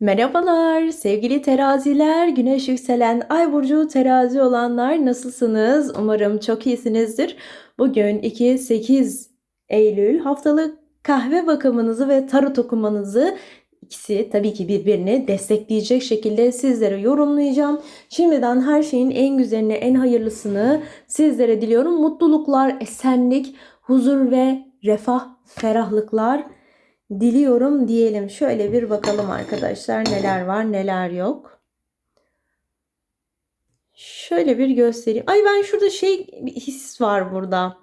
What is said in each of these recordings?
Merhabalar sevgili teraziler, güneş yükselen ay burcu terazi olanlar nasılsınız? Umarım çok iyisinizdir. Bugün 2-8 Eylül haftalık kahve bakımınızı ve tarot okumanızı ikisi tabii ki birbirini destekleyecek şekilde sizlere yorumlayacağım. Şimdiden her şeyin en güzelini, en hayırlısını sizlere diliyorum. Mutluluklar, esenlik, huzur ve refah, ferahlıklar diliyorum diyelim. Şöyle bir bakalım arkadaşlar neler var neler yok. Şöyle bir göstereyim. Ay ben şurada şey bir his var burada.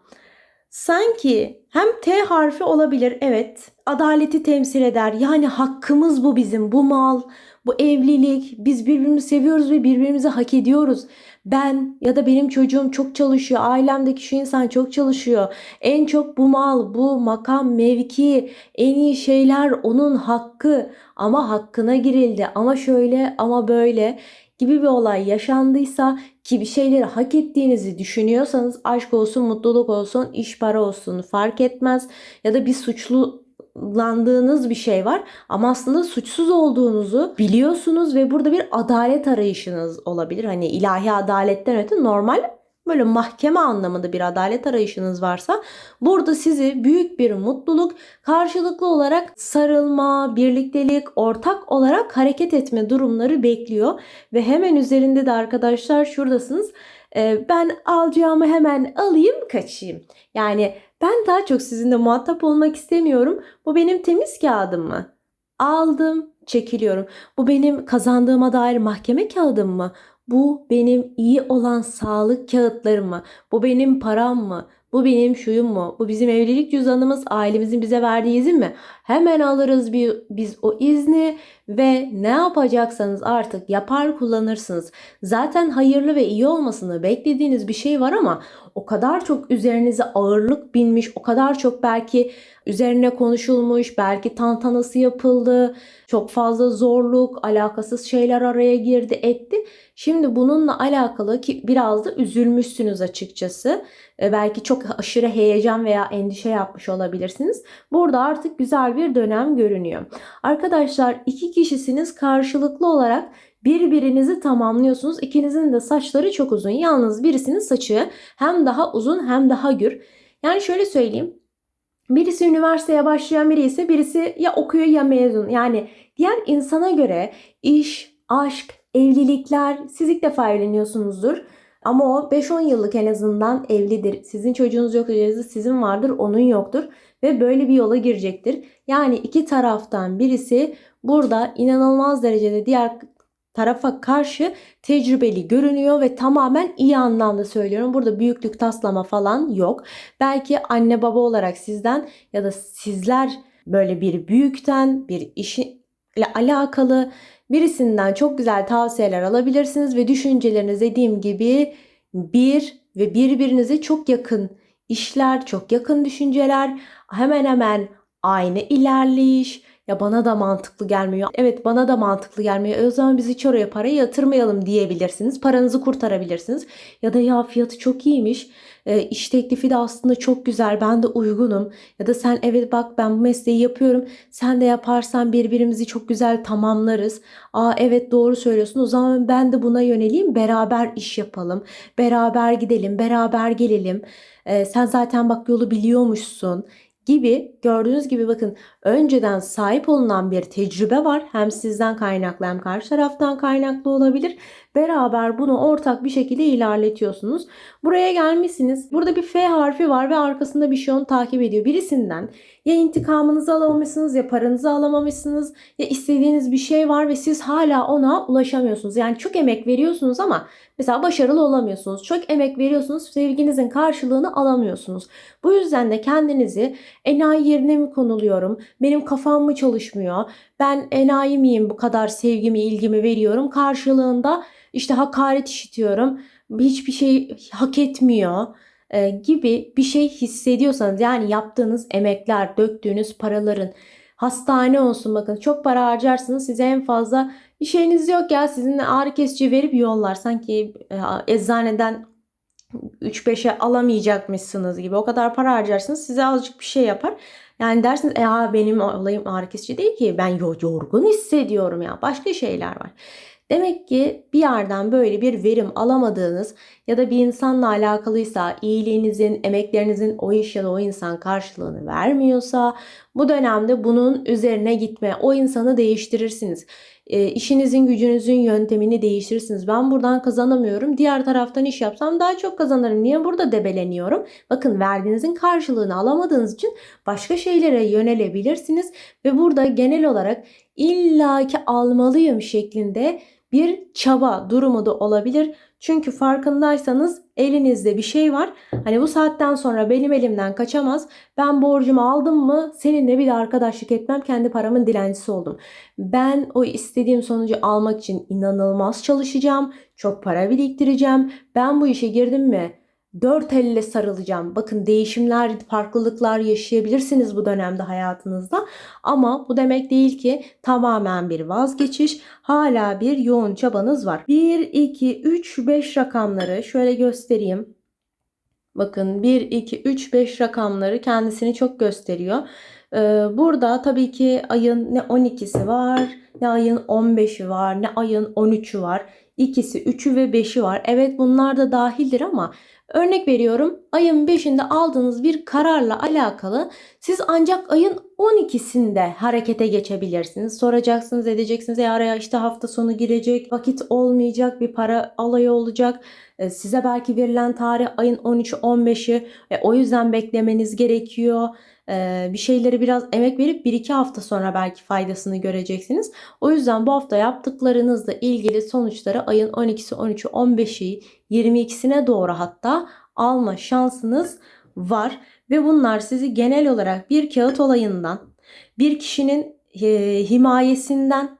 Sanki hem T harfi olabilir evet. Adaleti temsil eder. Yani hakkımız bu bizim. Bu mal, bu evlilik. Biz birbirimizi seviyoruz ve birbirimizi hak ediyoruz. Ben ya da benim çocuğum çok çalışıyor. Ailemdeki şu insan çok çalışıyor. En çok bu mal, bu makam, mevki, en iyi şeyler onun hakkı. Ama hakkına girildi. Ama şöyle ama böyle gibi bir olay yaşandıysa ki bir şeyleri hak ettiğinizi düşünüyorsanız aşk olsun, mutluluk olsun, iş para olsun fark etmez. Ya da bir suçlandığınız bir şey var ama aslında suçsuz olduğunuzu biliyorsunuz ve burada bir adalet arayışınız olabilir. Hani ilahi adaletten öte normal böyle mahkeme anlamında bir adalet arayışınız varsa burada sizi büyük bir mutluluk karşılıklı olarak sarılma, birliktelik, ortak olarak hareket etme durumları bekliyor ve hemen üzerinde de arkadaşlar şuradasınız. Ee, ben alacağımı hemen alayım kaçayım. Yani ben daha çok sizinle muhatap olmak istemiyorum. Bu benim temiz kağıdım mı? Aldım, çekiliyorum. Bu benim kazandığıma dair mahkeme kağıdım mı? Bu benim iyi olan sağlık kağıtlarım mı? Bu benim param mı? Bu benim şuyum mu? Bu bizim evlilik cüzdanımız, ailemizin bize verdiği izin mi? Hemen alırız bir, biz o izni ve ne yapacaksanız artık yapar kullanırsınız. Zaten hayırlı ve iyi olmasını beklediğiniz bir şey var ama o kadar çok üzerinize ağırlık binmiş, o kadar çok belki üzerine konuşulmuş, belki tantanası yapıldı, çok fazla zorluk, alakasız şeyler araya girdi, etti. Şimdi bununla alakalı ki biraz da üzülmüşsünüz açıkçası. E, belki çok aşırı heyecan veya endişe yapmış olabilirsiniz. Burada artık güzel bir dönem görünüyor. Arkadaşlar iki kişisiniz karşılıklı olarak birbirinizi tamamlıyorsunuz. İkinizin de saçları çok uzun. Yalnız birisinin saçı hem daha uzun hem daha gür. Yani şöyle söyleyeyim. Birisi üniversiteye başlayan biri ise birisi ya okuyor ya mezun. Yani diğer insana göre iş, aşk, evlilikler siz ilk defa evleniyorsunuzdur. Ama o 5-10 yıllık en azından evlidir. Sizin çocuğunuz yoktur, sizin vardır, onun yoktur. Ve böyle bir yola girecektir. Yani iki taraftan birisi burada inanılmaz derecede diğer tarafa karşı tecrübeli görünüyor ve tamamen iyi anlamda söylüyorum. Burada büyüklük taslama falan yok. Belki anne baba olarak sizden ya da sizler böyle bir büyükten bir işi ile alakalı birisinden çok güzel tavsiyeler alabilirsiniz ve düşünceleriniz dediğim gibi bir ve birbirinize çok yakın işler, çok yakın düşünceler, hemen hemen aynı ilerleyiş, ya bana da mantıklı gelmiyor. Evet bana da mantıklı gelmiyor. E o zaman biz hiç oraya para yatırmayalım diyebilirsiniz. Paranızı kurtarabilirsiniz. Ya da ya fiyatı çok iyiymiş. E, iş teklifi de aslında çok güzel. Ben de uygunum. Ya da sen evet bak ben bu mesleği yapıyorum. Sen de yaparsan birbirimizi çok güzel tamamlarız. Aa evet doğru söylüyorsun. O zaman ben de buna yöneleyim. Beraber iş yapalım. Beraber gidelim. Beraber gelelim. E, sen zaten bak yolu biliyormuşsun gibi gördüğünüz gibi bakın önceden sahip olunan bir tecrübe var. Hem sizden kaynaklı hem karşı taraftan kaynaklı olabilir. Beraber bunu ortak bir şekilde ilerletiyorsunuz. Buraya gelmişsiniz. Burada bir F harfi var ve arkasında bir şey onu takip ediyor. Birisinden ya intikamınızı alamamışsınız ya paranızı alamamışsınız ya istediğiniz bir şey var ve siz hala ona ulaşamıyorsunuz. Yani çok emek veriyorsunuz ama mesela başarılı olamıyorsunuz. Çok emek veriyorsunuz sevginizin karşılığını alamıyorsunuz. Bu yüzden de kendinizi enayi yerine mi konuluyorum? Benim kafam mı çalışmıyor? Ben enayi miyim bu kadar sevgimi, ilgimi veriyorum? Karşılığında işte hakaret işitiyorum. Hiçbir şey hak etmiyor e, gibi bir şey hissediyorsanız yani yaptığınız emekler, döktüğünüz paraların hastane olsun bakın çok para harcarsınız size en fazla bir şeyiniz yok ya sizinle ağrı kesici verip yollar sanki e, eczaneden 3-5'e alamayacakmışsınız gibi o kadar para harcarsınız size azıcık bir şey yapar. Yani dersiniz e benim olayım ağrı değil ki ben yo- yorgun hissediyorum ya başka şeyler var. Demek ki bir yerden böyle bir verim alamadığınız ya da bir insanla alakalıysa iyiliğinizin, emeklerinizin o iş ya da o insan karşılığını vermiyorsa bu dönemde bunun üzerine gitme, o insanı değiştirirsiniz. E, işinizin gücünüzün yöntemini değiştirirsiniz. Ben buradan kazanamıyorum. Diğer taraftan iş yapsam daha çok kazanırım. Niye burada debeleniyorum? Bakın verdiğinizin karşılığını alamadığınız için başka şeylere yönelebilirsiniz ve burada genel olarak illaki almalıyım şeklinde bir çaba durumu da olabilir. Çünkü farkındaysanız elinizde bir şey var. Hani bu saatten sonra benim elimden kaçamaz. Ben borcumu aldım mı seninle bir de arkadaşlık etmem. Kendi paramın dilencisi oldum. Ben o istediğim sonucu almak için inanılmaz çalışacağım. Çok para biriktireceğim. Ben bu işe girdim mi dört elle sarılacağım. Bakın değişimler, farklılıklar yaşayabilirsiniz bu dönemde hayatınızda. Ama bu demek değil ki tamamen bir vazgeçiş. Hala bir yoğun çabanız var. 1, 2, 3, 5 rakamları şöyle göstereyim. Bakın 1, 2, 3, 5 rakamları kendisini çok gösteriyor. Ee, burada tabii ki ayın ne 12'si var, ne ayın 15'i var, ne ayın 13'ü var. İkisi, 3'ü ve 5'i var. Evet bunlar da dahildir ama Örnek veriyorum ayın 5'inde aldığınız bir kararla alakalı siz ancak ayın 12'sinde harekete geçebilirsiniz. Soracaksınız edeceksiniz ya araya işte hafta sonu girecek vakit olmayacak bir para alayı olacak. E, size belki verilen tarih ayın 13'ü 15'i e, o yüzden beklemeniz gerekiyor. E, bir şeyleri biraz emek verip 1-2 hafta sonra belki faydasını göreceksiniz. O yüzden bu hafta yaptıklarınızla ilgili sonuçları ayın 12'si 13'ü 15'i 22'sine doğru hatta alma şansınız var ve bunlar sizi genel olarak bir kağıt olayından, bir kişinin e, himayesinden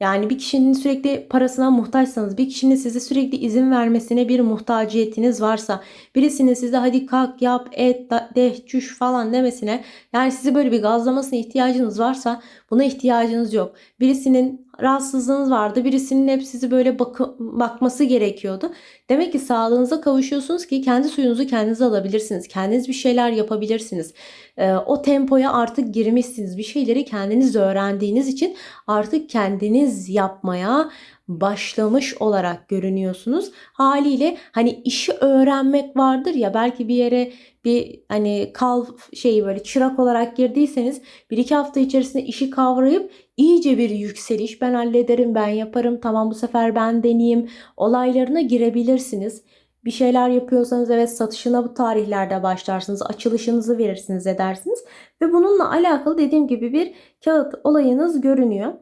yani bir kişinin sürekli parasına muhtaçsanız, bir kişinin size sürekli izin vermesine bir muhtaciyetiniz varsa, birisinin size hadi kalk yap, et, de, çüş falan demesine, yani sizi böyle bir gazlamasına ihtiyacınız varsa buna ihtiyacınız yok. Birisinin rahatsızlığınız vardı, birisinin hep sizi böyle bak bakması gerekiyordu. Demek ki sağlığınıza kavuşuyorsunuz ki kendi suyunuzu kendiniz alabilirsiniz. Kendiniz bir şeyler yapabilirsiniz. Ee, o tempoya artık girmişsiniz. Bir şeyleri kendiniz öğrendiğiniz için artık kendiniz yapmaya başlamış olarak görünüyorsunuz. Haliyle hani işi öğrenmek vardır ya belki bir yere bir hani kal şeyi böyle çırak olarak girdiyseniz bir iki hafta içerisinde işi kavrayıp iyice bir yükseliş ben hallederim ben yaparım tamam bu sefer ben deneyeyim olaylarına girebilirsiniz. Bir şeyler yapıyorsanız evet satışına bu tarihlerde başlarsınız. Açılışınızı verirsiniz edersiniz. Ve bununla alakalı dediğim gibi bir kağıt olayınız görünüyor.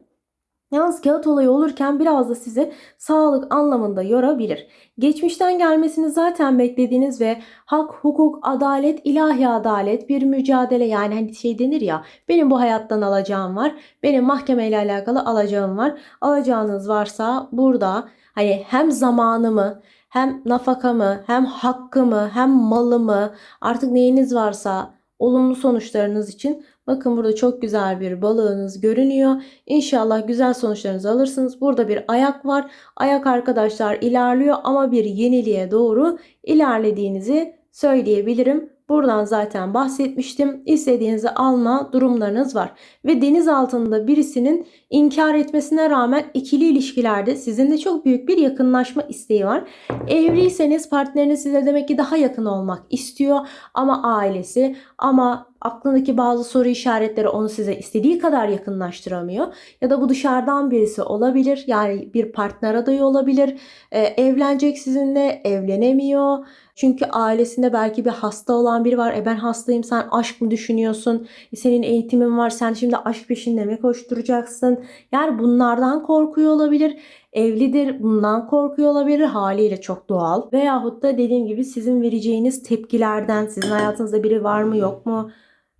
Yalnız kağıt olayı olurken biraz da sizi sağlık anlamında yorabilir. Geçmişten gelmesini zaten beklediğiniz ve hak, hukuk, adalet, ilahi adalet bir mücadele yani hani şey denir ya benim bu hayattan alacağım var. Benim mahkemeyle alakalı alacağım var. Alacağınız varsa burada hani hem zamanımı hem nafakamı hem hakkımı hem malımı artık neyiniz varsa olumlu sonuçlarınız için bakın burada çok güzel bir balığınız görünüyor. İnşallah güzel sonuçlarınızı alırsınız. Burada bir ayak var. Ayak arkadaşlar ilerliyor ama bir yeniliğe doğru ilerlediğinizi söyleyebilirim. Buradan zaten bahsetmiştim. İstediğinizi alma durumlarınız var. Ve deniz altında birisinin inkar etmesine rağmen ikili ilişkilerde sizinle çok büyük bir yakınlaşma isteği var. Evliyseniz partneriniz size demek ki daha yakın olmak istiyor. Ama ailesi ama aklındaki bazı soru işaretleri onu size istediği kadar yakınlaştıramıyor. Ya da bu dışarıdan birisi olabilir. Yani bir partner adayı olabilir. Ee, evlenecek sizinle evlenemiyor. Çünkü ailesinde belki bir hasta olan biri var. E ben hastayım sen aşk mı düşünüyorsun? E senin eğitimin var sen şimdi aşk peşinde mi koşturacaksın? Yani bunlardan korkuyor olabilir. Evlidir bundan korkuyor olabilir haliyle çok doğal. Veyahut da dediğim gibi sizin vereceğiniz tepkilerden sizin hayatınızda biri var mı yok mu?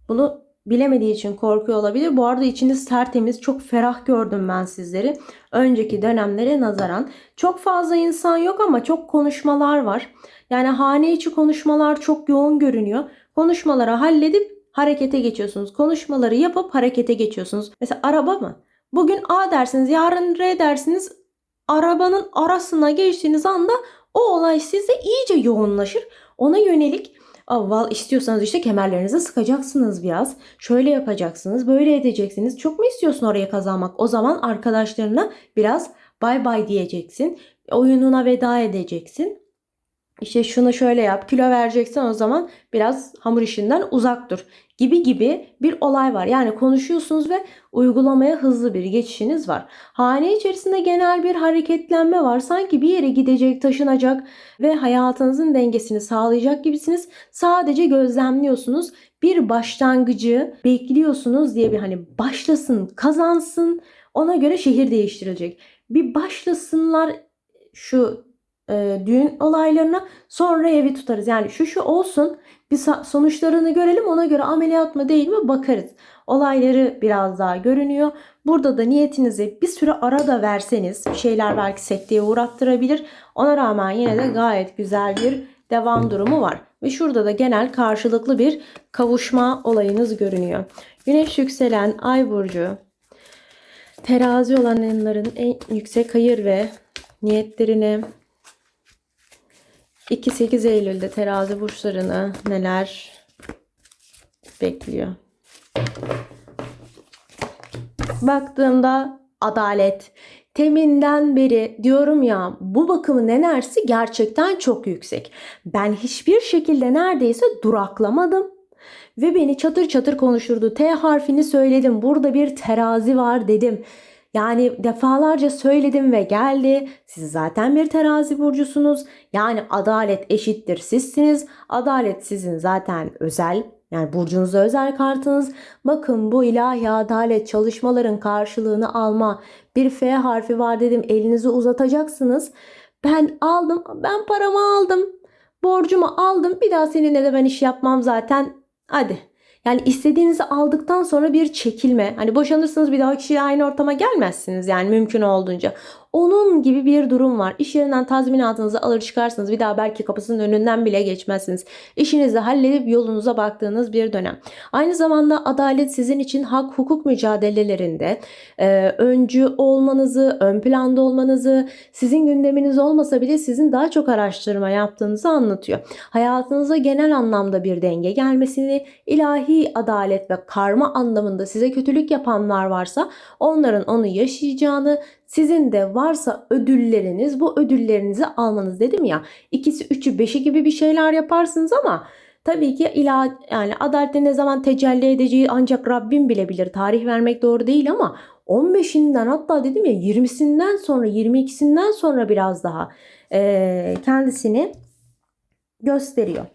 Bunu bilemediği için korkuyor olabilir. Bu arada içiniz tertemiz, çok ferah gördüm ben sizleri. Önceki dönemlere nazaran. Çok fazla insan yok ama çok konuşmalar var. Yani hane içi konuşmalar çok yoğun görünüyor. Konuşmaları halledip harekete geçiyorsunuz. Konuşmaları yapıp harekete geçiyorsunuz. Mesela araba mı? Bugün A dersiniz, yarın R dersiniz. Arabanın arasına geçtiğiniz anda o olay sizde iyice yoğunlaşır. Ona yönelik Aa, val istiyorsanız işte kemerlerinizi sıkacaksınız biraz. Şöyle yapacaksınız, böyle edeceksiniz. Çok mu istiyorsun oraya kazanmak? O zaman arkadaşlarına biraz bay bay diyeceksin. Oyununa veda edeceksin. İşte şunu şöyle yap, kilo vereceksen o zaman biraz hamur işinden uzak dur gibi gibi bir olay var. Yani konuşuyorsunuz ve uygulamaya hızlı bir geçişiniz var. Hane içerisinde genel bir hareketlenme var. Sanki bir yere gidecek, taşınacak ve hayatınızın dengesini sağlayacak gibisiniz. Sadece gözlemliyorsunuz. Bir başlangıcı bekliyorsunuz diye bir hani başlasın, kazansın. Ona göre şehir değiştirilecek. Bir başlasınlar şu e, düğün olaylarına sonra evi tutarız. Yani şu şu olsun bir sonuçlarını görelim ona göre ameliyat mı değil mi bakarız. Olayları biraz daha görünüyor. Burada da niyetinizi bir süre ara da verseniz bir şeyler belki sekteye uğrattırabilir. Ona rağmen yine de gayet güzel bir devam durumu var. Ve şurada da genel karşılıklı bir kavuşma olayınız görünüyor. Güneş yükselen ay burcu terazi olanların en yüksek hayır ve niyetlerini 2-8 Eylül'de terazi burçlarını neler bekliyor? Baktığımda adalet. Teminden beri diyorum ya bu bakımın enerjisi gerçekten çok yüksek. Ben hiçbir şekilde neredeyse duraklamadım. Ve beni çatır çatır konuşturdu. T harfini söyledim. Burada bir terazi var dedim. Yani defalarca söyledim ve geldi. Siz zaten bir terazi burcusunuz. Yani adalet eşittir sizsiniz. Adalet sizin zaten özel yani burcunuzda özel kartınız. Bakın bu ilahi adalet çalışmaların karşılığını alma. Bir F harfi var dedim elinizi uzatacaksınız. Ben aldım ben paramı aldım. Borcumu aldım bir daha seninle de ben iş yapmam zaten. Hadi yani istediğinizi aldıktan sonra bir çekilme. Hani boşanırsınız bir daha kişiyle aynı ortama gelmezsiniz yani mümkün olduğunca. Onun gibi bir durum var. İş yerinden tazminatınızı alır çıkarsınız. Bir daha belki kapısının önünden bile geçmezsiniz. İşinizi halledip yolunuza baktığınız bir dönem. Aynı zamanda adalet sizin için hak hukuk mücadelelerinde e, öncü olmanızı, ön planda olmanızı, sizin gündeminiz olmasa bile sizin daha çok araştırma yaptığınızı anlatıyor. Hayatınıza genel anlamda bir denge gelmesini, ilahi adalet ve karma anlamında size kötülük yapanlar varsa onların onu yaşayacağını, sizin de varsa ödülleriniz bu ödüllerinizi almanız dedim ya. İkisi üçü beşi gibi bir şeyler yaparsınız ama tabii ki ila yani adalette ne zaman tecelli edeceği ancak Rabbim bilebilir. Tarih vermek doğru değil ama 15'inden hatta dedim ya 20'sinden sonra 22'sinden sonra biraz daha e, kendisini gösteriyor.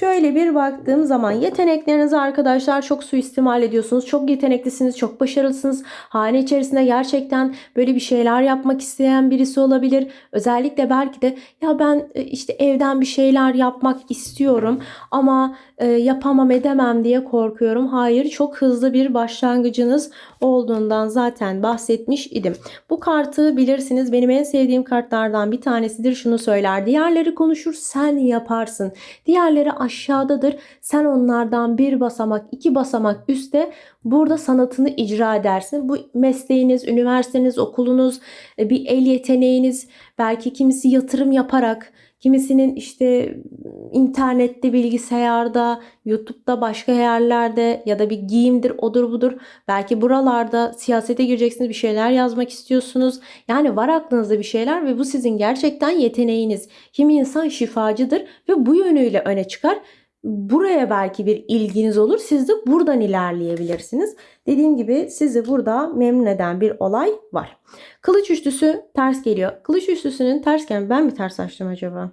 Şöyle bir baktığım zaman yeteneklerinizi arkadaşlar çok suistimal ediyorsunuz. Çok yeteneklisiniz, çok başarılısınız. Hane içerisinde gerçekten böyle bir şeyler yapmak isteyen birisi olabilir. Özellikle belki de ya ben e, işte evden bir şeyler yapmak istiyorum ama e, yapamam edemem diye korkuyorum. Hayır çok hızlı bir başlangıcınız olduğundan zaten bahsetmiş idim. Bu kartı bilirsiniz benim en sevdiğim kartlardan bir tanesidir. Şunu söyler. Diğerleri konuşur sen yaparsın. Diğerleri aşağıdadır. Sen onlardan bir basamak iki basamak üstte burada sanatını icra edersin. Bu mesleğiniz, üniversiteniz, okulunuz, e, bir el yeteneğiniz belki kimisi yatırım yaparak Kimisinin işte internette, bilgisayarda, YouTube'da, başka yerlerde ya da bir giyimdir, odur budur. Belki buralarda siyasete gireceksiniz, bir şeyler yazmak istiyorsunuz. Yani var aklınızda bir şeyler ve bu sizin gerçekten yeteneğiniz. Kimi insan şifacıdır ve bu yönüyle öne çıkar buraya belki bir ilginiz olur. Siz de buradan ilerleyebilirsiniz. Dediğim gibi sizi burada memnun eden bir olay var. Kılıç üçlüsü ters geliyor. Kılıç üçlüsünün ters gel ben mi ters açtım acaba?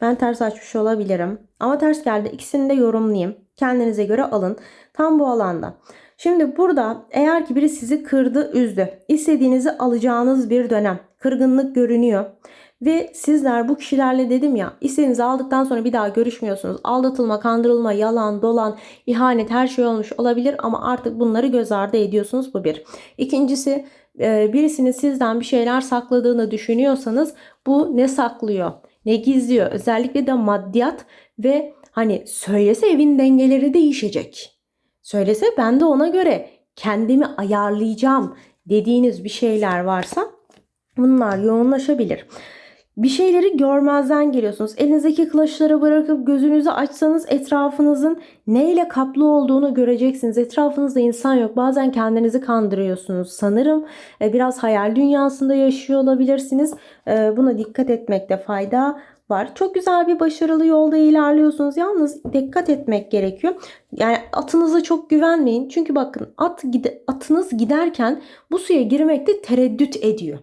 Ben ters açmış olabilirim. Ama ters geldi. İkisini de yorumlayayım. Kendinize göre alın. Tam bu alanda. Şimdi burada eğer ki biri sizi kırdı, üzdü. İstediğinizi alacağınız bir dönem. Kırgınlık görünüyor. Ve sizler bu kişilerle dedim ya istediğinizi aldıktan sonra bir daha görüşmüyorsunuz. Aldatılma, kandırılma, yalan, dolan, ihanet her şey olmuş olabilir ama artık bunları göz ardı ediyorsunuz. Bu bir. İkincisi e, birisinin sizden bir şeyler sakladığını düşünüyorsanız bu ne saklıyor? Ne gizliyor? Özellikle de maddiyat ve hani söylese evin dengeleri değişecek. Söylese ben de ona göre kendimi ayarlayacağım dediğiniz bir şeyler varsa bunlar yoğunlaşabilir. Bir şeyleri görmezden geliyorsunuz. Elinizdeki kılıçları bırakıp gözünüzü açsanız etrafınızın neyle kaplı olduğunu göreceksiniz. Etrafınızda insan yok. Bazen kendinizi kandırıyorsunuz. Sanırım e, biraz hayal dünyasında yaşıyor olabilirsiniz. E, Buna dikkat etmekte fayda var. Çok güzel bir başarılı yolda ilerliyorsunuz. Yalnız dikkat etmek gerekiyor. Yani atınıza çok güvenmeyin. Çünkü bakın at atınız giderken bu suya girmekte tereddüt ediyor.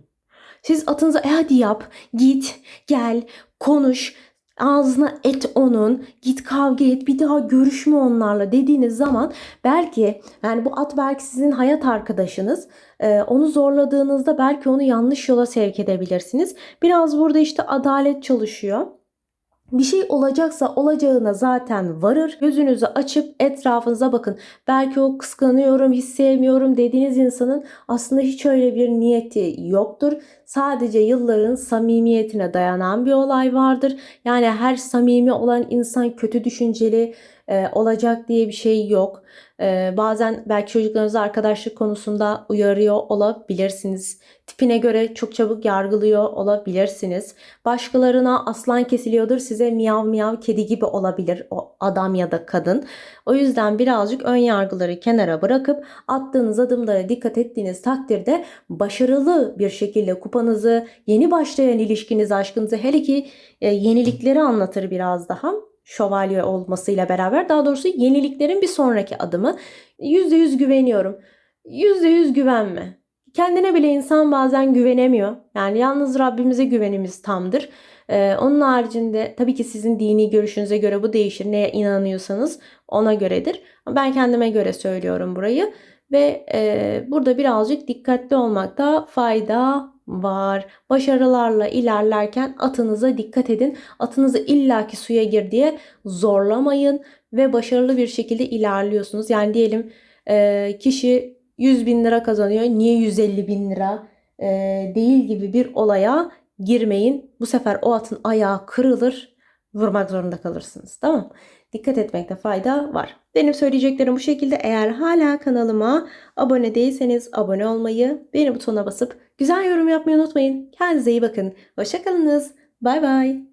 Siz atınıza e hadi yap, git, gel, konuş, ağzına et onun, git kavga et, bir daha görüşme onlarla dediğiniz zaman belki yani bu at belki sizin hayat arkadaşınız. Ee, onu zorladığınızda belki onu yanlış yola sevk edebilirsiniz. Biraz burada işte adalet çalışıyor. Bir şey olacaksa olacağına zaten varır. Gözünüzü açıp etrafınıza bakın. Belki o kıskanıyorum, hiç sevmiyorum dediğiniz insanın aslında hiç öyle bir niyeti yoktur. Sadece yılların samimiyetine dayanan bir olay vardır. Yani her samimi olan insan kötü düşünceli e, olacak diye bir şey yok. E, bazen belki çocuklarınızı arkadaşlık konusunda uyarıyor olabilirsiniz. Tipine göre çok çabuk yargılıyor olabilirsiniz. Başkalarına aslan kesiliyordur size miyav miyav kedi gibi olabilir o adam ya da kadın. O yüzden birazcık ön yargıları kenara bırakıp attığınız adımlara dikkat ettiğiniz takdirde başarılı bir şekilde kupanızı, yeni başlayan ilişkinizi, aşkınızı hele ki e, yenilikleri anlatır biraz daha şövalye olmasıyla beraber daha doğrusu yeniliklerin bir sonraki adımı %100 güveniyorum. %100 güvenme. Kendine bile insan bazen güvenemiyor. Yani yalnız Rabbimize güvenimiz tamdır. Ee, onun haricinde tabii ki sizin dini görüşünüze göre bu değişir. Neye inanıyorsanız ona göredir. Ben kendime göre söylüyorum burayı. Ve e, burada birazcık dikkatli olmakta fayda var. Başarılarla ilerlerken atınıza dikkat edin. Atınızı illaki suya gir diye zorlamayın ve başarılı bir şekilde ilerliyorsunuz. Yani diyelim kişi 100 bin lira kazanıyor. Niye 150 bin lira değil gibi bir olaya girmeyin. Bu sefer o atın ayağı kırılır. Vurmak zorunda kalırsınız. Tamam Dikkat etmekte fayda var. Benim söyleyeceklerim bu şekilde. Eğer hala kanalıma abone değilseniz abone olmayı, beğeni butonuna basıp güzel yorum yapmayı unutmayın. Kendinize iyi bakın. Hoşçakalınız. Bay bay.